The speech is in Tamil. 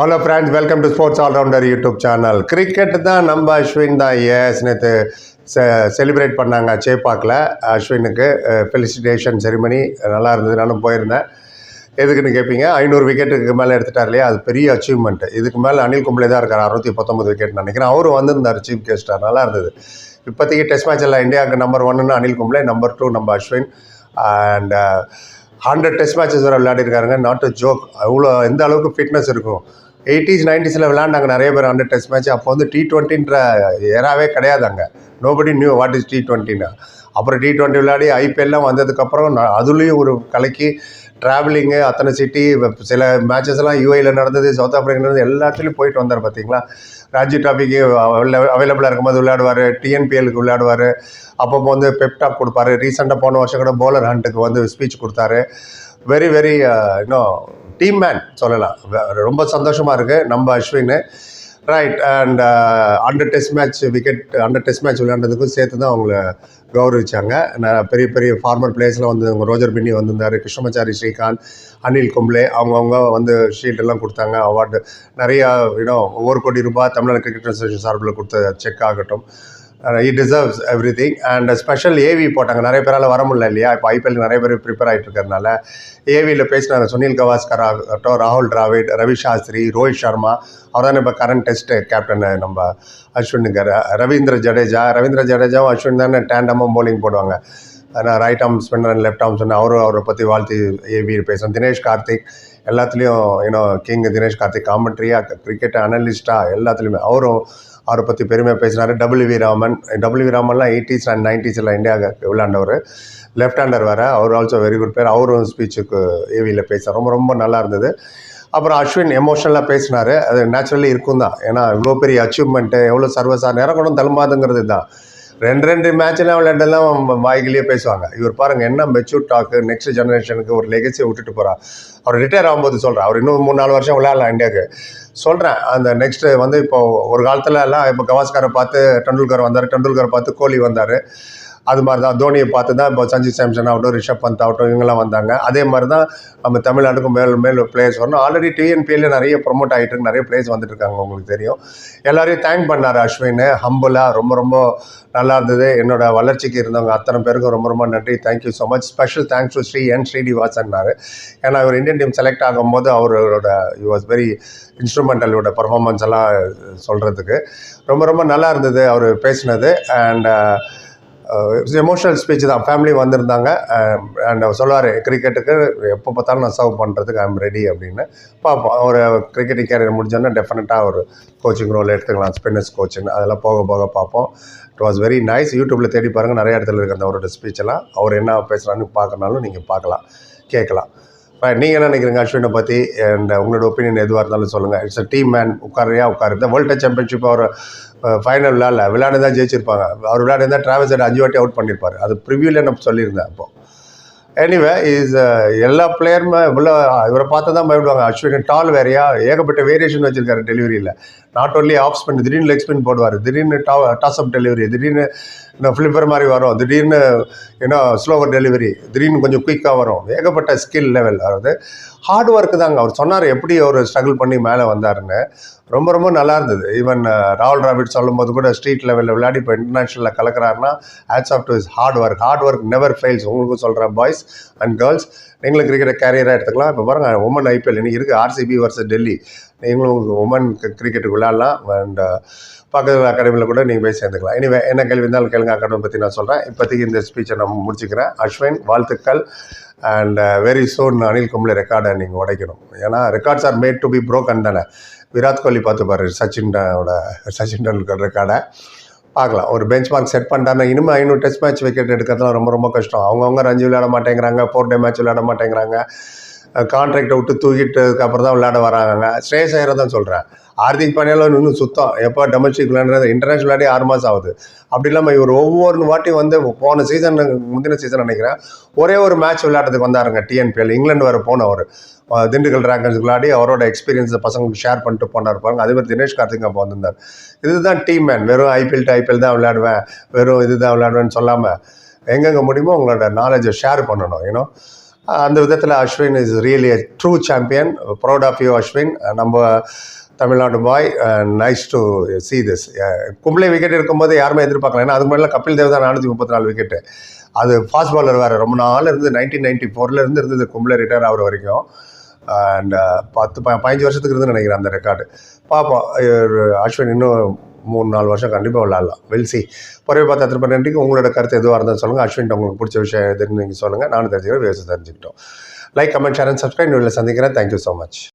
Hello friends welcome to sports allrounder YouTube channel cricket தான் நம்ம அஸ்வின் தான் எஸ் நேற்று செலிப்ரேட் பண்ணாங்க சேப்பாக்கில் அஸ்வினுக்கு ஃபெலிசிட்டேஷன் செரிமனி நல்லா இருந்தது நானும் போயிருந்தேன். எதுக்குன்னு கேட்பீங்க ஐநூறு விக்கெட்டுக்கு மேலே எடுத்துட்டார் இல்லையா? அது பெரிய அச்சீவ்மெண்ட் இதுக்கு மேலே அனில் கும்ப்ளே தான் இருக்கார் அறுநூத்தி பத்தொம்பது விக்கெட் நினைக்கிறேன். அவரும் வந்திருந்தார் சீஃப் கெஸ்ட்டாக நல்லா இருந்தது. இப்போதைக்கு டெஸ்ட் மேட்ச் எல்லாம் இந்தியாவுக்கு நம்பர் ஒன்னு அனில் கும்ப்ளே நம்பர் டூ நம்ம Ashwin. And hundred test matches வரை விளையாடிருக்காருங்க. நாட் அ ஜோக் அவ்வளோ எந்த அளவுக்கு ஃபிட்னஸ் இருக்கும்? எயிட்டிஸ் நைன்டிஸில் விளாண்டாங்க நிறைய பேர் ஹண்ட்ரட் டெஸ்ட் மேட்ச் அப்போ வந்து டி டுவெண்ட்டின்ற ஏராவே கிடையாது அங்கே. Nobody knew what is T ட்வெண்ட்டின்னு அப்புறம் டி டுவெண்ட்டி விளையாடி ஐபிஎல்லாம் வந்ததுக்கப்புறம் நான் அதுலேயும் ஒரு கலைக்கு ட்ராவலிங்கு அத்தனை சிட்டி சில மேட்சஸ் எல்லாம் யூஏயில் நடந்தது சவுத் ஆஃப்ரிக்கா எல்லாத்துலேயும் போயிட்டு வந்தார் பார்த்தீங்களா ராஜி டாபிக்கு அவைலபிளாக இருக்கும்போது விளையாடுவார் டிஎன்பிஎலுக்கு விளையாடுவார். அப்பப்போ வந்து பெப்டாப் கொடுப்பாரு. ரீசெண்டாக போன வருஷம் கூட போலர் ஹண்ட்டுக்கு வந்து ஸ்பீச் கொடுத்தாரு. வெரி வெரி இன்னும் டீம் மேன் சொல்லலாம். ரொம்ப சந்தோஷமாக இருக்குது நம்ம Ashwin. Right and hundred test match wicket hundred test match விளையாண்டதுக்கும் சேர்த்து தான் அவங்கள கௌரவிச்சாங்க. நான் பெரிய பெரிய ஃபார்மர் பிளேயர்ஸ்லாம் வந்து அவங்க ரோஜர் பின்னி வந்திருந்தார் கிருஷ்ணமச்சாரி ஸ்ரீகாந்த் அனில் கும்ளே அவங்கவுங்க வந்து ஷீல்ட் எல்லாம் கொடுத்தாங்க. அவார்டு நிறையா இன்னும் ஒவ்வொரு கோடி ரூபாய் தமிழ்நாடு கிரிக்கெட் அசோசியேஷன் சார்பில் கொடுத்த செக் ஆகட்டும். It deserves everything and special AV போட்டாங்க. நிறைய பேரால் வர முடியல இல்லையா? இப்போ ஐபிஎல் நிறைய பேர் ப்ரிப்பேர் ஆகிட்டு இருக்கிறதுனால ஏவியில் பேசினாங்க. சுனில் கவாஸ்கர் ஆகட்டும் ராகுல் டிராவிட் ரவி சாஸ்திரி ரோஹித் சர்மா. அவர் தான் இப்போ கரண்ட் டெஸ்ட் கேப்டன் நம்ம அஸ்வினுக்கு ர- ரவீந்திர ஜடேஜா. ரவீந்திர ஜடேஜாவும் அஸ்வின் தானே டேண்டமாக போலிங் போடுவாங்க. ஆனால் right arm spinner and left arm spinner அவரும் அவரை பற்றி வாழ்த்து ஏவி பேசுகிறோம் தினேஷ் கார்த்திக் எல்லாத்துலேயும் you know king Dinesh Karthik காமெண்ட்ரியாக cricket அனலிஸ்ட்டாக எல்லாத்துலேயுமே. அவரும் அவரை பற்றி பெருமையாக பேசினார். W V Raman W V ராமன்லாம் eighties and நைன்டிஸில் இந்தியாவுக்கு விளையாண்டவர் லெஃப்ட் ஹேண்டர் வேறு. அவர் ஆல்சோ வெரி குட் பேர் அவரும் ஸ்பீச்சுக்கு ஏவியில் பேச ரொம்ப ரொம்ப நல்லா இருந்தது. அப்புறம் அஸ்வின் எமோஷனலாக பேசினார். அது நேச்சுரலி இருக்கும் தான் ஏன்னா இவ்வளோ பெரிய அச்சீவ்மெண்ட்டு எவ்வளோ சர்வசார் நேரம் கூட தழும்பாதுங்கிறது தான் ரெண்டு ரெண்டு மேட்ச்லாம் விளையாண்டெல்லாம் வாய்கிலேயே பேசுவாங்க. இவர் பாருங்க என்ன மெச்சூர் டாக்கு நெக்ஸ்ட் ஜெனரேஷனுக்கு ஒரு லெகசியை விட்டுட்டு போகிறார் அவர் ரிட்டையர் ஆகும்போது சொல்கிறேன் அவர் இன்னும் மூணு நாலு வருஷம் விளையாடலாம் இந்தியாவுக்கு. சொல்கிறேன் அந்த நெக்ஸ்ட் வந்து இப்போ ஒரு காலத்துல எல்லாம் இப்போ கவாஸ்காரை பார்த்து டெண்டுல்கர் வந்தார் டெண்டுல்கரை பார்த்து கோலி வந்தார். அது மாதிரி தான் தோனியை பார்த்து தான் இப்போ சஞ்சய் சாம்சன் ஆகட்டும் ரிஷப் பந்த் ஆகட்டும் இவங்கெல்லாம் வந்தாங்க. அதே மாதிரி தான் நம்ம தமிழ்நாட்டுக்கும் மேல் மேல் பிளேயர்ஸ் வரணும். ஆல்ரெடி டிஎன்பிஎல்ல நிறைய ப்ரொமோட் ஆகிட்டு இருக்கு. நிறைய பிளேயர்ஸ் வந்துட்டு இருக்காங்க உங்களுக்கு தெரியும். எல்லாரையும் தேங்க் பண்ணார் அஸ்வின். ஹம்புலாக ரொம்ப ரொம்ப நல்லா இருந்தது. என்னோட வளர்ச்சிக்கு இருந்தவங்க அத்தனை பேருக்கும் ரொம்ப ரொம்ப நன்றி. Thank you so much special thanks to Shri N ஸ்ரீனிவாசன்னாரு. ஏன்னா இவர் இந்தியன் டீம் செலக்ட் ஆகும்போது அவரோட யூ வாஸ் வெரி இன்ஸ்ட்ருமெண்டலோட பர்ஃபார்மன்ஸ் எல்லாம் சொல்கிறதுக்கு ரொம்ப ரொம்ப நல்லா இருந்தது அவர் பேசினது. அண்ட் Uh, எமோஷனல் ஸ்பீச் தான். ஃபேமிலி வந்திருந்தாங்க. Um, அண்ட் சொல்லுவார் கிரிக்கெட்டுக்கு எப்போ பார்த்தாலும் நான் சர்வ் பண்ணுறதுக்கு ஐம் ரெடி அப்படின்னு. பார்ப்போம். ஒரு கிரிக்கெட்டிங் கேரியர் முடிஞ்சோன்னா டெஃபினட்டாக ஒரு கோச்சிங் ரோல் எடுத்துக்கலாம். ஸ்பின்னர்ஸ் கோச்சிங் அதெல்லாம் போக போக பார்ப்போம். இட் வாஸ் வெரி நைஸ் யூடியூப்பில் தேடி பாருங்கள் நிறைய இடத்துல இருக்குது அந்த அவரோட ஸ்பீச்செல்லாம் அவர் என்ன பேசுகிறான்னு பார்க்கறனாலும் நீங்கள் பார்க்கலாம். கேட்கலாம். நீங்கள் என்ன நினைக்கிறீங்க அஸ்வினை பற்றி அண்ட் உங்களோட ஒப்பீனியன் எதுவாக இருந்தாலும் சொல்லுங்கள் இட்ஸ் அ டீம் மேன் உட்காரையா உட்காரு இந்த வேர்ல்டு சாம்பியன்ஷிப் அவர் ஃபைனல் விளையாடல விளையாண்டு தான் ஜெயிச்சிருப்பாங்க. அவர் விளையாண்டு இருந்தால் டிராவல்ஸ் அஞ்சு வாட்டி அவுட் பண்ணியிருப்பார் அது ப்ரிவியூவில் நம்ம சொல்லியிருந்தேன் அப்போ. எனிவே இஸ் uh, எல்லா பிளேயருமே இவ்வளோ இவரை பார்த்து தான் பயப்படுவாங்க. அஸ்வின் டால் வேறையா? ஏகப்பட்ட வேரியேஷன் வச்சிருக்காரு டெலிவரியில் நாட் ஒன்லி ஆஃப் ஸ்பின் திடீர்னு லெக் ஸ்பின் போடுவார். திடீர்னு டா டாஸ் அப் டெலிவரி திடீர்னு ஃப்ளிப்பர் மாதிரி வரும். திடீர்னு ஏன்னா ஸ்லோவர் டெலிவரி திடீர்னு கொஞ்சம் குயிக்காக வரும். ஏகப்பட்ட ஸ்கில் லெவல் அதாவது ஹார்ட் ஒர்க்கு தாங்க. அவர் சொன்னார் எப்படி அவர் ஸ்ட்ரகிள் பண்ணி மேலே வந்தாருன்னு. ரொம்ப ரொம்ப நல்லா இருந்தது. ஈவன் ராகுல் டிராவிட் சொல்லும்போது கூட ஸ்ட்ரீட் லெவலில் விளையாடி இப்போ இன்டர்நேஷனலில் கலக்கிறாருன்னா odds of to is hard work hard work never fails உங்களுக்கும் சொல்கிறேன் பாய்ஸ் அண்ட் கேர்ள்ஸ் நீங்களும் கிரிக்கெட் கேரியராக எடுத்துக்கலாம். இப்போ பாருங்கள் உமன் ஐபிஎல் இன்னைக்கு இருக்குது ஆர்சிபி வர்சஸ் டெல்லி நீங்களும் உமன் கிரிக்கெட்டுக்கு விளையாடலாம். அண்ட் uh, பக்கத்தில் அகாடமியில் கூட நீங்கள் போய் சேர்ந்துக்கலாம். இனிமே என்ன கேள்வி இருந்தாலும் கேளுங்க. அகாடமி பற்றி நான் சொல்கிறேன் இப்போதைக்கு இந்த ஸ்பீச்சை நான் முடிச்சுக்கிறேன். அஸ்வின் வாழ்த்துக்கள். And very soon Anil Kumble ரெக்கார்டை நீங்கள் உடைக்கணும். ஏன்னா records are made to be broken தானே? விராட் கோலி பார்த்து பாரு சச்சினோட சச்சின் டெண்டுல்கர் ரெக்கார்டை பார்க்கலாம். ஒரு பெஞ்ச் மார்க் செட் பண்ணிட்டாங்க இனிமேல் ஐநூறு டெஸ்ட் மேட்ச் விக்கெட் எடுக்கிறதுலாம் ரொம்ப ரொம்ப கஷ்டம். அவங்கவுங்க ரஞ்சி விளையாட மாட்டேங்கிறாங்க ஃபோர் டே மேட்ச் விளையாட மாட்டேங்கிறாங்க. கான்ட்ராக்டை விட்டு தூக்கிட்டதுக்கு அப்புறம் தான் விளையாட வராங்க. ஸ்ரேஸ் ஐயரை தான் சொல்கிறேன் ஹார்திக் பாண்டியாவில் இன்னும் சுத்தம். எப்போ டொமஸ்டிக் விளையாடுறது? இன்டர்நேஷனல் விளையாடி ஆறு மாதம் ஆகுது. அப்படி இல்லாமல் இவர் ஒவ்வொரு வாட்டி வந்து போன சீசன் முந்தின சீசன் நினைக்கிறேன் ஒரே ஒரு மேட்ச் விளையாடுறதுக்கு வந்தாருங்க டிஎன்பிஎல் இங்கிலாந்து வர போனவர். திண்டுக்கல் ரேங்கர்ஸ் விளையாடி அவரோட எக்ஸ்பீரியன்ஸை பசங்களுக்கு ஷேர் பண்ணிட்டு போனார் பாருங்க. அதே மாதிரி தினேஷ் கார்த்திக் அப்போ வந்திருந்தார். இதுதான் டீம் மேன் வெறும் ஐபிஎல் டு ஐபிஎல் தான் விளையாடுவேன். வெறும் இதுதான் விளையாடுவேன்னு சொல்லாமல் எங்கெங்கே முடியுமோ உங்களோட நாலேஜை ஷேர் பண்ணணும் ஏன்னா அந்த விதத்தில் Ashwin is really true champion proud of you Ashwin. நம்ம Tamil Nadu boy nice to see this கும்ளை wicket இருக்கும்போது யாருமே எதிர்பார்க்கல. ஏன்னா அதுக்கு முன்னாடி கபில் தேவ் தான் நானூற்றி முப்பத்தி நாலு விக்கெட்டு அது ஃபாஸ்ட் பாலர் வேறு. ரொம்ப நாள் இருந்து நைன்டீன் நைன்டி ஃபோர்லேருந்து இருந்தது கும்பளை ரிட்டையர் ஆகிற வரைக்கும். அண்ட் பத்து ப பதினஞ்சு வருஷத்துக்கு இருந்து நினைக்கிறேன் அந்த ரெக்கார்டு பார்ப்போம் அஸ்வின் இன்னும் மூணு நாலு வருஷம் கண்டிப்பாக விளாட்லாம் வெல்சி பொறவை பார்த்து திருப்ப நன்றிக்கு? உங்களோட கருத்து எதுவாக இருந்தாலும் சொல்லுங்கள் அஸ்வின் உங்களுக்கு பிடிச்ச விஷயம் எதுன்னு நீங்கள் சொல்லுங்கள் நானும் தெரிஞ்சுக்கிறேன் விவசாயம் தெரிஞ்சுக்கிட்டோம். Like comment share and subscribe இல்லை சந்திக்கிறேன். Thank you so much